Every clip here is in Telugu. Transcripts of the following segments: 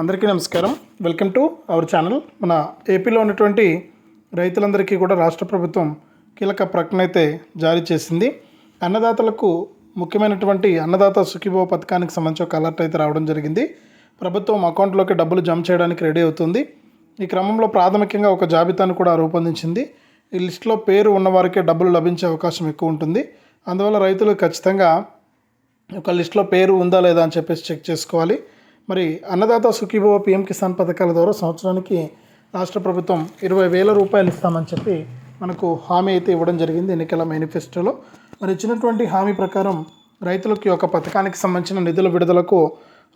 అందరికీ నమస్కారం. Welcome to our channel. మన ఏపీలో ఉన్నటువంటి రైతులందరికీ కూడా రాష్ట్ర ప్రభుత్వం కీలక ప్రకటన అయితే జారీ చేసింది. అన్నదాతలకు ముఖ్యమైనటువంటి అన్నదాత సుఖీభవ పథకానికి సంబంధించి ఒక అలర్ట్ అయితే రావడం జరిగింది. ప్రభుత్వం అకౌంట్లోకి డబ్బులు జమ చేయడానికి రెడీ అవుతుంది. ఈ క్రమంలో ప్రాథమికంగా ఒక జాబితాను కూడా రూపొందించింది. ఈ లిస్టులో పేరు ఉన్నవారికే డబ్బులు లభించే అవకాశం ఎక్కువ ఉంటుంది. అందువల్ల రైతులు ఖచ్చితంగా ఒక లిస్ట్లో పేరు ఉందా లేదా అని చెప్పేసి చెక్ చేసుకోవాలి. మరి అన్నదాత సుఖీభవ పిఎం కిసాన్ పథకాల ద్వారా సంవత్సరానికి రాష్ట్ర ప్రభుత్వం ఇరవై వేల రూపాయలు ఇస్తామని చెప్పి మనకు హామీ అయితే ఇవ్వడం జరిగింది ఎన్నికల మేనిఫెస్టోలో. మరి ఇచ్చినటువంటి హామీ ప్రకారం రైతులకి ఒక పథకానికి సంబంధించిన నిధుల విడుదలకు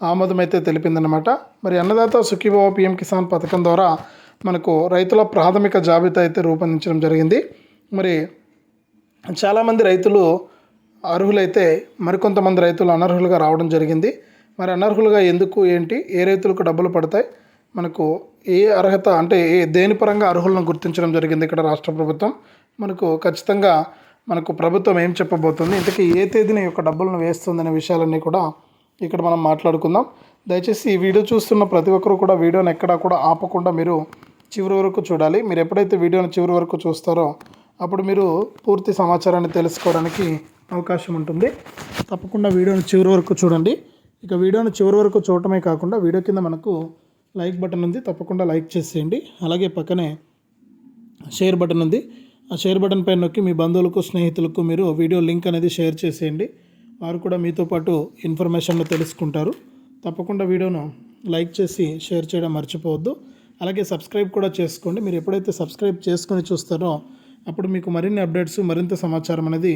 ఆమోదం అయితే తెలిపిందనమాట మరి అన్నదాత సుఖీభవ పిఎం కిసాన్ పథకం ద్వారా మనకు రైతుల ప్రాథమిక జాబితా అయితే రూపొందించడం జరిగింది. మరి చాలామంది రైతులు అర్హులైతే మరికొంతమంది రైతులు అనర్హులుగా రావడం జరిగింది. మరి అనర్హులుగా ఎందుకు ఏంటి ఏ రైతులకు డబ్బులు పడతాయి? మనకు ఏ అర్హత అంటే ఏ దేని పరంగా అర్హులను గుర్తించడం జరిగింది ఇక్కడ రాష్ట్ర ప్రభుత్వం? మనకు ఖచ్చితంగా మనకు ప్రభుత్వం ఏం చెప్పబోతుంది? ఇంతకీ ఏ తేదీన యొక్క డబ్బులను వేస్తుందనే విషయాలన్నీ కూడా ఇక్కడ మనం మాట్లాడుకుందాం. దయచేసి ఈ వీడియో చూస్తున్న ప్రతి ఒక్కరు కూడా వీడియోని ఎక్కడా కూడా ఆపకుండా మీరు చివరి వరకు చూడాలి. మీరు ఎప్పుడైతే వీడియోని చివరి వరకు చూస్తారో అప్పుడు మీరు పూర్తి సమాచారాన్ని తెలుసుకోవడానికి అవకాశం ఉంటుంది. తప్పకుండా వీడియోని చివరి వరకు చూడండి. ఇక వీడియోని చివరి వరకు చూడటమే కాకుండా వీడియో కింద మనకు లైక్ బటన్ ఉంది తప్పకుండా లైక్ చేసేయండి. అలాగే పక్కనే షేర్ బటన్ ఉంది. ఆ షేర్ బటన్ పైన నొక్కి మీ బంధువులకు స్నేహితులకు మీరు వీడియో లింక్ అనేది షేర్ చేసేయండి. వారు కూడా మీతో పాటు ఇన్ఫర్మేషన్ తెలుసుకుంటారు. తప్పకుండా వీడియోను లైక్ చేసి షేర్ చేయడం మర్చిపోవద్దు. అలాగే సబ్స్క్రైబ్ కూడా చేసుకోండి. మీరు ఎప్పుడైతే సబ్స్క్రైబ్ చేసుకొని చూస్తారో అప్పుడు మీకు మరిన్ని అప్డేట్స్ మరింత సమాచారం అనేది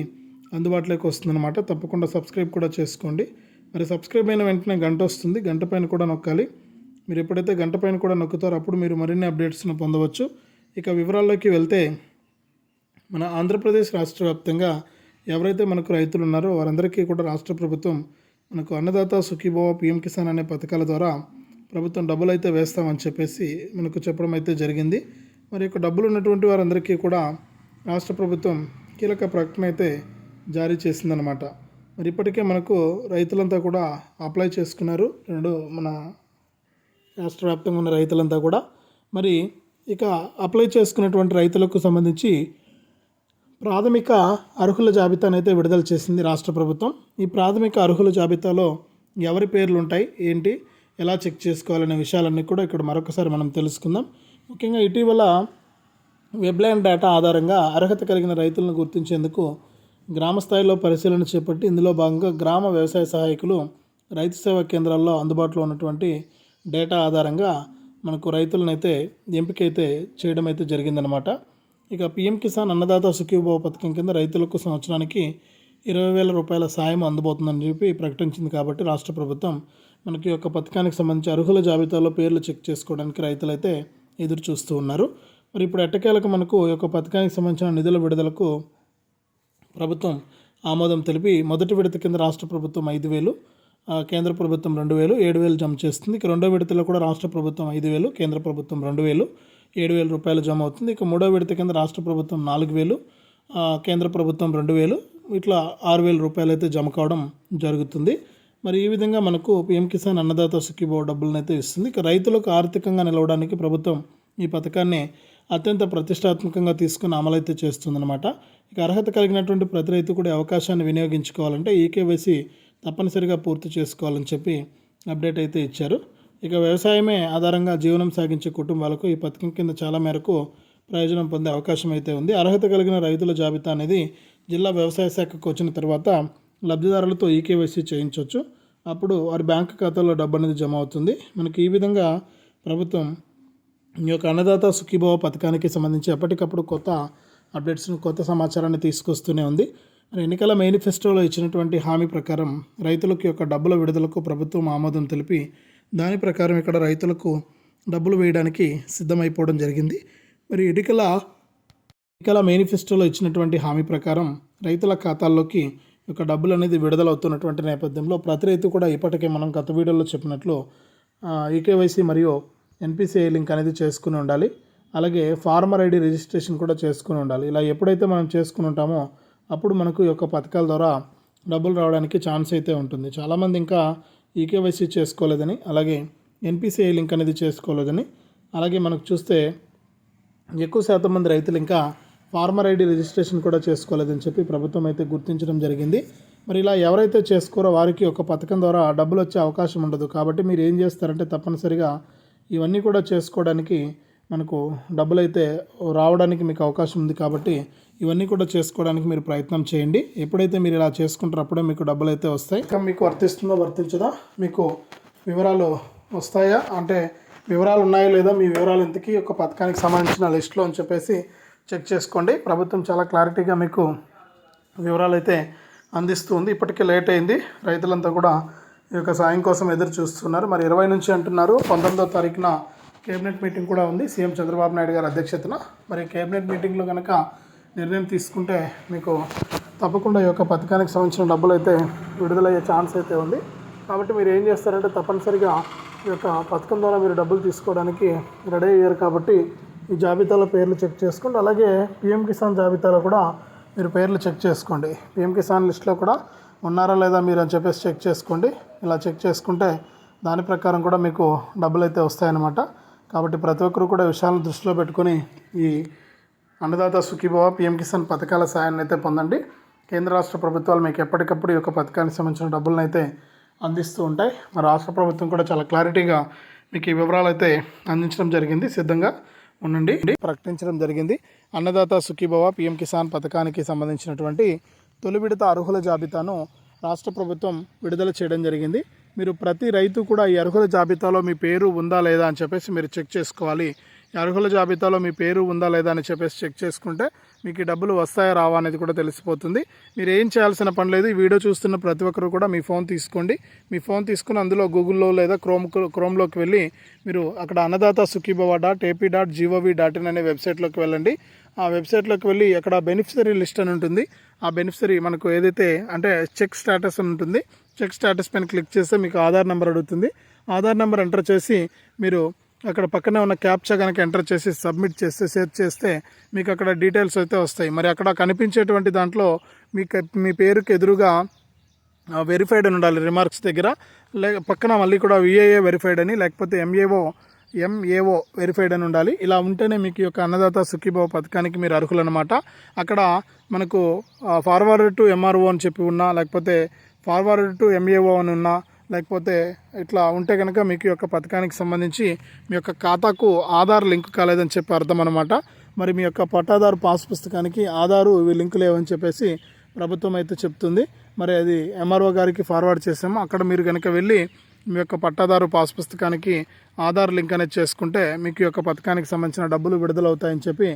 అందుబాటులోకి వస్తుందన్నమాట. తప్పకుండా సబ్స్క్రైబ్ కూడా చేసుకోండి. మరి సబ్స్క్రైబ్ అయిన వెంటనే గంట వస్తుంది. గంట పైన కూడా నొక్కాలి. మీరు ఎప్పుడైతే గంట పైన కూడా నొక్కుతారో అప్పుడు మీరు మరిన్ని అప్డేట్స్ను పొందవచ్చు. ఇక వివరాల్లోకి వెళ్తే మన ఆంధ్రప్రదేశ్ రాష్ట్ర వ్యాప్తంగా ఎవరైతే మనకు రైతులు ఉన్నారో వారందరికీ కూడా రాష్ట్ర ప్రభుత్వం మనకు అన్నదాత సుఖీభవ పిఎం కిసాన్ అనే పథకాల ద్వారా ప్రభుత్వం డబ్బులు అయితే వేస్తామని చెప్పేసి మనకు చెప్పడం అయితే జరిగింది. మరి యొక్క డబ్బులు ఉన్నటువంటి వారందరికీ కూడా రాష్ట్ర ప్రభుత్వం కీలక ప్రకటన అయితే జారీ చేసిందనమాట మరి ఇప్పటికే మనకు రైతులంతా కూడా అప్లై చేసుకున్నారు. రెండు మన రాష్ట్ర వ్యాప్తంగా ఉన్న రైతులంతా కూడా. మరి ఇక అప్లై చేసుకున్నటువంటి రైతులకు సంబంధించి ప్రాథమిక అర్హుల జాబితాను అయితే విడుదల చేసింది రాష్ట్ర ప్రభుత్వం. ఈ ప్రాథమిక అర్హుల జాబితాలో ఎవరి పేర్లు ఉంటాయి ఏంటి ఎలా చెక్ చేసుకోవాలనే విషయాలన్నీ కూడా ఇక్కడ మరొకసారి మనం తెలుసుకుందాం. ముఖ్యంగా ఇటీవల వెబ్లైన్ డేటా ఆధారంగా అర్హత కలిగిన రైతులను గుర్తించేందుకు గ్రామ స్థాయిలో పరిశీలన చేపట్టి ఇందులో భాగంగా గ్రామ వ్యవసాయ సహాయకులు రైతు సేవా కేంద్రాల్లో అందుబాటులో ఉన్నటువంటి డేటా ఆధారంగా మనకు రైతులనైతే ఎంపిక అయితే చేయడం అయితే జరిగిందనమాట ఇక పిఎం కిసాన్ అన్నదాత సుఖీభావ పథకం కింద రైతులకు సంవత్సరానికి ఇరవై వేల రూపాయల సాయం అందబోతుందని చెప్పి ప్రకటించింది కాబట్టి రాష్ట్ర ప్రభుత్వం మనకి యొక్క పథకానికి సంబంధించి అర్హుల జాబితాలో పేర్లు చెక్ చేసుకోవడానికి రైతులైతే ఎదురు చూస్తూ ఉన్నారు. మరి ఇప్పుడు ఎట్టకేలకు మనకు ఈ యొక్క పథకానికి సంబంధించిన నిధుల విడుదలకు ప్రభుత్వం ఆమోదం తెలిపి మొదటి విడత కింద రాష్ట్ర ప్రభుత్వం ఐదు వేలు కేంద్ర ప్రభుత్వం రెండు వేలు ఏడు వేలు జమ చేస్తుంది. ఇక రెండో విడతలో కూడా రాష్ట్ర ప్రభుత్వం ఐదు వేలు కేంద్ర ప్రభుత్వం రెండు వేలు ఏడు వేల రూపాయలు జమ అవుతుంది. ఇక మూడో విడత కింద రాష్ట్ర ప్రభుత్వం నాలుగు వేలు కేంద్ర ప్రభుత్వం రెండు వేలు ఇట్లా ఆరు వేల రూపాయలు అయితే జమ కావడం జరుగుతుంది. మరి ఈ విధంగా మనకు పిఎం కిసాన్ అన్నదాత సుఖీభావ డబ్బులను అయితే ఇస్తుంది. ఇక రైతులకు ఆర్థికంగా నిలవడానికి ప్రభుత్వం ఈ పథకాన్ని అత్యంత ప్రతిష్టాత్మకంగా తీసుకుని అమలైతే చేస్తుందన్నమాట. ఇక అర్హత కలిగినటువంటి ప్రతి రైతు కూడా అవకాశాన్ని వినియోగించుకోవాలంటే ఈకేవైసీ తప్పనిసరిగా పూర్తి చేసుకోవాలని చెప్పి అప్డేట్ అయితే ఇచ్చారు. ఇక వ్యవసాయమే ఆధారంగా జీవనం సాగించే కుటుంబాలకు ఈ పథకం కింద చాలా మేరకు ప్రయోజనం పొందే అవకాశం అయితే ఉంది. అర్హత కలిగిన రైతుల జాబితా అనేది జిల్లా వ్యవసాయ శాఖకు వచ్చిన తర్వాత లబ్ధిదారులతో ఈకేవైసీ చేయించవచ్చు అప్పుడు వారి బ్యాంక్ ఖాతాలో డబ్బు అనేది జమ అవుతుంది. మనకి ఈ విధంగా ప్రభుత్వం ఈ యొక్క అన్నదాత సుఖీభావ పథకానికి సంబంధించి ఎప్పటికప్పుడు కొత్త అప్డేట్స్ను కొత్త సమాచారాన్ని తీసుకొస్తూనే ఉంది. మరి ఎన్నికల మేనిఫెస్టోలో ఇచ్చినటువంటి హామీ ప్రకారం రైతులకు యొక్క డబ్బుల విడుదలకు ప్రభుత్వం ఆమోదం తెలిపి దాని ప్రకారం ఇక్కడ రైతులకు డబ్బులు వేయడానికి సిద్ధమైపోవడం జరిగింది. మరి ఎన్నికల ఎన్నికల మేనిఫెస్టోలో ఇచ్చినటువంటి హామీ ప్రకారం రైతుల ఖాతాల్లోకి యొక్క డబ్బులు అనేది విడుదలవుతున్నటువంటి నేపథ్యంలో ప్రతి రైతు కూడా ఇప్పటికే మనం గత వీడియోలో చెప్పినట్లు ఈకేవైసీ మరియు ఎన్పిసిఐ లింక్ అనేది చేసుకుని ఉండాలి. అలాగే ఫార్మర్ ఐడి రిజిస్ట్రేషన్ కూడా చేసుకుని ఉండాలి. ఇలా ఎప్పుడైతే మనం చేసుకుని ఉంటామో అప్పుడు మనకు ఈ యొక్క పథకాల ద్వారా డబ్బులు రావడానికి ఛాన్స్ అయితే ఉంటుంది. చాలామంది ఇంకా ఈకేవైసీ చేసుకోలేదని అలాగే ఎన్పిసిఐ లింక్ అనేది చేసుకోలేదని అలాగే మనకు చూస్తే ఎక్కువ శాతం మంది రైతులు ఇంకా ఫార్మర్ ఐడి రిజిస్ట్రేషన్ కూడా చేసుకోలేదని చెప్పి ప్రభుత్వం అయితే గుర్తించడం జరిగింది. మరి ఇలా ఎవరైతే చేసుకోరో వారికి ఒక పథకం ద్వారా డబ్బులు వచ్చే అవకాశం ఉండదు. కాబట్టి మీరు ఏం చేస్తారంటే తప్పనిసరిగా ఇవన్నీ కూడా చేసుకోవడానికి మనకు డబ్బులు అయితే రావడానికి మీకు అవకాశం ఉంది కాబట్టి ఇవన్నీ కూడా చేసుకోవడానికి మీరు ప్రయత్నం చేయండి. ఎప్పుడైతే మీరు ఇలా చేసుకుంటారో అప్పుడే మీకు డబ్బులు అయితే వస్తాయి. ఇంకా మీకు వర్తిస్తుందో వర్తించదా? మీకు వివరాలు వస్తాయా? అంటే వివరాలు ఉన్నాయో లేదా మీ వివరాలు ఇంతకీ ఒక పథకానికి సంబంధించిన లిస్ట్లో అని చెప్పేసి చెక్ చేసుకోండి. ప్రభుత్వం చాలా క్లారిటీగా మీకు వివరాలు అయితే అందిస్తుంది ఇప్పటికే లేట్ అయింది. రైతులంతా కూడా ఈ యొక్క సాయం కోసం ఎదురు చూస్తున్నారు. మరి ఇరవై నుంచి అంటున్నారు. పంతొమ్మిదో తారీఖున కేబినెట్ మీటింగ్ కూడా ఉంది. సీఎం చంద్రబాబు నాయుడు గారి అధ్యక్షతన. మరి కేబినెట్ మీటింగ్లో కనుక నిర్ణయం తీసుకుంటే మీకు తప్పకుండా ఈ యొక్క పథకానికి సంబంధించిన డబ్బులు అయితే విడుదలయ్యే ఛాన్స్ అయితే ఉంది. కాబట్టి మీరు ఏం చేస్తారంటే తప్పనిసరిగా ఈ యొక్క పథకం ద్వారా మీరు డబ్బులు తీసుకోవడానికి రెడీ అయ్యారు కాబట్టి ఈ జాబితాలో పేర్లు చెక్ చేసుకోండి. అలాగే పిఎం కిసాన్ జాబితాలో కూడా మీరు పేర్లు చెక్ చేసుకోండి. పిఎం కిసాన్ లిస్ట్లో కూడా ఉన్నారా లేదా మీరు అని చెప్పేసి చెక్ చేసుకోండి. ఇలా చెక్ చేసుకుంటే దాని ప్రకారం కూడా మీకు డబ్బులు అయితే వస్తాయన్నమాట. కాబట్టి ప్రతి ఒక్కరు కూడా విషయాలను దృష్టిలో పెట్టుకొని ఈ అన్నదాత సుఖీభవ పిఎం కిసాన్ పథకాల సాయాన్ని అయితే పొందండి. కేంద్ర రాష్ట్ర ప్రభుత్వాలు మీకు ఎప్పటికప్పుడు ఈ యొక్క పథకానికి సంబంధించిన డబ్బులను అయితే అందిస్తూ ఉంటాయి. మరి రాష్ట్ర ప్రభుత్వం కూడా చాలా క్లారిటీగా మీకు ఈ వివరాలు అయితే అందించడం జరిగింది. సిద్ధంగా ఉండండి. ప్రకటించడం జరిగింది. అన్నదాత సుఖీభవ పిఎం కిసాన్ పథకానికి సంబంధించినటువంటి తొలి విడత అర్హుల జాబితాను రాష్ట్ర ప్రభుత్వం విడుదల చేయడం జరిగింది. మీరు ప్రతి రైతు కూడా ఈ అర్హుల జాబితాలో మీ పేరు ఉందా లేదా అని చెప్పేసి మీరు చెక్ చేసుకోవాలి. ఈ అర్హుల జాబితాలో మీ పేరు ఉందా లేదా అని చెప్పేసి చెక్ చేసుకుంటే మీకు ఈ డబ్బులు వస్తాయా రావా అనేది కూడా తెలిసిపోతుంది. మీరు ఏం చేయాల్సిన పని లేదు. ఈ వీడియో చూస్తున్న ప్రతి ఒక్కరు కూడా మీ ఫోన్ తీసుకోండి. మీ ఫోన్ తీసుకుని అందులో గూగుల్లో లేదా క్రోమ్ క్రోమ్లోకి వెళ్ళి మీరు అక్కడ Annadata Sukhibhava dot AP dot gov dot in అనే వెబ్సైట్లోకి వెళ్ళండి. ఆ వెబ్సైట్లోకి వెళ్ళి అక్కడ బెనిఫిషరీ లిస్ట్ అని ఉంటుంది. ఆ బెనిఫిషరీ మనకు ఏదైతే అంటే చెక్ స్టేటస్ అని ఉంటుంది. చెక్ స్టేటస్ పైన క్లిక్ చేస్తే మీకు ఆధార్ నెంబర్ అడుగుతుంది. ఆధార్ నెంబర్ ఎంటర్ చేసి మీరు అక్కడ పక్కనే ఉన్న క్యాప్చా కనుక ఎంటర్ చేసి సబ్మిట్ చేస్తే సేవ్ చేస్తే మీకు అక్కడ డీటెయిల్స్ అయితే వస్తాయి. మరి అక్కడ కనిపించేటువంటి దాంట్లో మీకు మీ పేరుకి ఎదురుగా వెరిఫైడ్ అని ఉండాలి రిమార్క్స్ దగ్గర. లే పక్కన మళ్ళీ కూడా విఏఏ వెరిఫైడ్ అని లేకపోతే ఎంఏఓ ఎంఏఓ వెరిఫైడ్ అని ఉండాలి. ఇలా ఉంటేనే మీకు యొక్క అన్నదాత సుఖీభావ పథకానికి మీరు అర్హులన్నమాట. అక్కడ మనకు ఫార్వర్డ్ టు ఎంఆర్ఓ అని చెప్పి ఉన్నా లేకపోతే ఫార్వర్డ్ టు ఎంఏఓ అని ఉన్నా లేకపోతే ఇట్లా ఉంటే కనుక మీకు యొక్క పథకానికి సంబంధించి మీ యొక్క ఖాతాకు ఆధార్ లింక్ కాలేదని చెప్పి అర్థం అనమాట మరి మీ యొక్క పట్టాదారు పాస్ పుస్తకానికి ఆధారు ఇవి లింక్ లేవని చెప్పేసి ప్రభుత్వం అయితే చెప్తుంది. మరి అది ఎంఆర్ఓ గారికి ఫార్వర్డ్ చేసాము. అక్కడ మీరు కనుక వెళ్ళి మీ యొక్క పట్టాదారు పాస్ పుస్తకానికి ఆధార్ లింక్ అనేది చేసుకుంటే మీకు యొక్క పథకానికి సంబంధించిన డబ్బులు విడుదలవుతాయని చెప్పి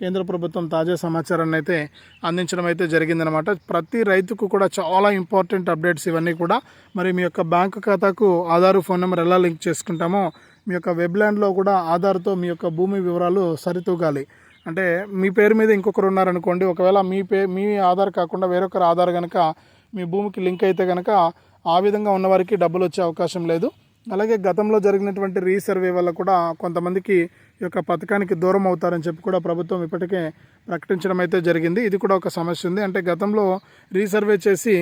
కేంద్ర ప్రభుత్వం తాజా సమాచారాన్ని అయితే అందించడం అయితే జరిగిందనమాట ప్రతి రైతుకు కూడా చాలా ఇంపార్టెంట్ అప్డేట్స్ ఇవన్నీ కూడా మరి మీ యొక్క బ్యాంకు ఖాతాకు ఆధార్ ఫోన్ నెంబర్ ఎలా లింక్ చేసుకుంటామో మీ యొక్క వెబ్లాండ్లో కూడా ఆధార్తో మీ యొక్క భూమి వివరాలు సరితూగాలి. అంటే మీ పేరు మీద ఇంకొకరు ఉన్నారనుకోండి ఒకవేళ మీ పే మీ ఆధార్ కాకుండా వేరొకరు ఆధార్ కనుక మీ భూమికి లింక్ అయితే కనుక ఆ విధంగా ఉన్నవారికి డబ్బులు వచ్చే అవకాశం లేదు. అలాగే గతంలో జరిగినటువంటి రీసర్వే వల్ల కూడా కొంతమందికి ఈ యొక్క పథకానికి దూరం అవుతారని చెప్పి కూడా ప్రభుత్వం ఇప్పటికే ప్రకటించడం అయితే జరిగింది. ఇది కూడా ఒక సమస్య ఉంది. అంటే గతంలో రీసర్వే చేసి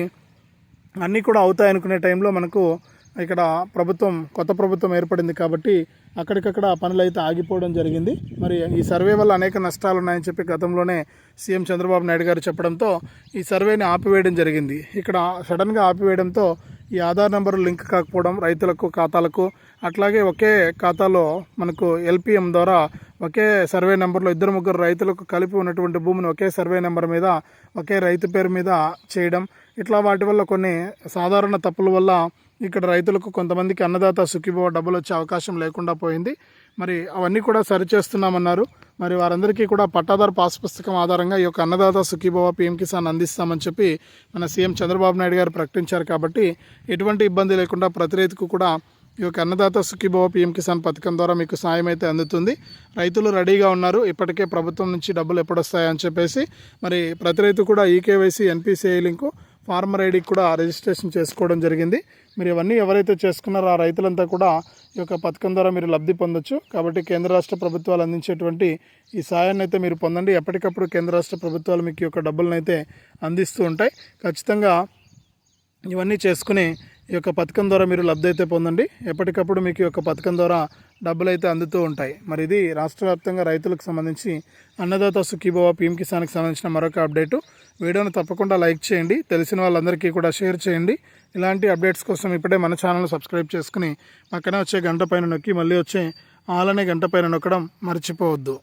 అన్నీ కూడా అవుతాయనుకునే టైంలో మనకు ఇక్కడ ప్రభుత్వం కొత్త ప్రభుత్వం ఏర్పడింది కాబట్టి అక్కడికక్కడ పనులు అయితే ఆగిపోవడం జరిగింది. మరి ఈ సర్వే వల్ల అనేక నష్టాలు ఉన్నాయని చెప్పి గతంలోనే సీఎం చంద్రబాబు నాయుడు గారు చెప్పడంతో ఈ సర్వేని ఆపివేయడం జరిగింది. ఇక్కడ సడన్గా ఆపివేయడంతో ఈ ఆధార్ నెంబర్ లింక్ కాకపోవడం రైతులకు ఖాతాలకు అట్లాగే ఒకే ఖాతాలో మనకు ఎల్పిఎం ద్వారా ఒకే సర్వే నెంబర్లో ఇద్దరు ముగ్గురు రైతులకు కలిపి ఉన్నటువంటి భూమిని ఒకే సర్వే నెంబర్ మీద ఒకే రైతు పేరు మీద చేయడం. ఇట్లా వాటి వల్ల కొన్ని సాధారణ తప్పుల వల్ల ఇక్కడ రైతులకు కొంతమందికి అన్నదాత సుఖీభవ డబ్బులు వచ్చే అవకాశం లేకుండా పోయింది. మరి అవన్నీ కూడా సరిచేస్తున్నామన్నారు మరి వారందరికీ కూడా పట్టాదారు పాస్ పుస్తకం ఆధారంగా ఈ యొక్క అన్నదాత సుఖీభవ పిఎం కిసాన్ అందిస్తామని చెప్పి మన సీఎం చంద్రబాబు నాయుడు గారు ప్రకటించారు కాబట్టి ఎటువంటి ఇబ్బంది లేకుండా ప్రతి రైతుకు కూడా ఈ యొక్క అన్నదాత సుఖీభవ పిఎం కిసాన్ పథకం ద్వారా మీకు సాయం అయితే అందుతుంది. రైతులు రెడీగా ఉన్నారు. ఇప్పటికే ప్రభుత్వం నుంచి డబ్బులు ఎప్పుడొస్తాయని చెప్పేసి మరి ప్రతి రైతు కూడా ఈకేవైసీ ఎన్పిసిఐ లింకు ఫార్మర్ ఐడికి కూడా రిజిస్ట్రేషన్ చేసుకోవడం జరిగింది. మీరు ఇవన్నీ ఎవరైతే చేసుకున్నారో ఆ రైతులంతా కూడా ఈ యొక్క పథకం ద్వారా మీరు లబ్ధి పొందొచ్చు. కాబట్టి కేంద్ర రాష్ట్ర ప్రభుత్వాలు అందించేటువంటి ఈ సాయాన్ని అయితే మీరు పొందండి. ఎప్పటికప్పుడు కేంద్ర రాష్ట్ర ప్రభుత్వాలు మీకు ఈ యొక్క డబ్బులను అయితే అందిస్తూ ఉంటాయి. ఖచ్చితంగా ఇవన్నీ చేసుకుని ఈ యొక్క పథకం ద్వారా మీరు లబ్ధి అయితే పొందండి. ఎప్పటికప్పుడు మీకు ఈ యొక్క పథకం ద్వారా డబ్బులు అయితే అందుతూ ఉంటాయి. మరి ఇది రాష్ట్ర వ్యాప్తంగా రైతులకు సంబంధించి అన్నదాత సుఖీభవ పీఎం కిసాన్కి సంబంధించిన మరొక అప్డేటు. వీడియోని తప్పకుండా లైక్ చేయండి. తెలిసిన వాళ్ళందరికీ కూడా షేర్ చేయండి. ఇలాంటి అప్డేట్స్ కోసం ఇప్పుడే మన ఛానల్ సబ్స్క్రైబ్ చేసుకుని పక్కనే వచ్చే గంట పైన నొక్కి మళ్ళీ వచ్చే ఆలనే గంట పైన నొక్కడం మర్చిపోవద్దు.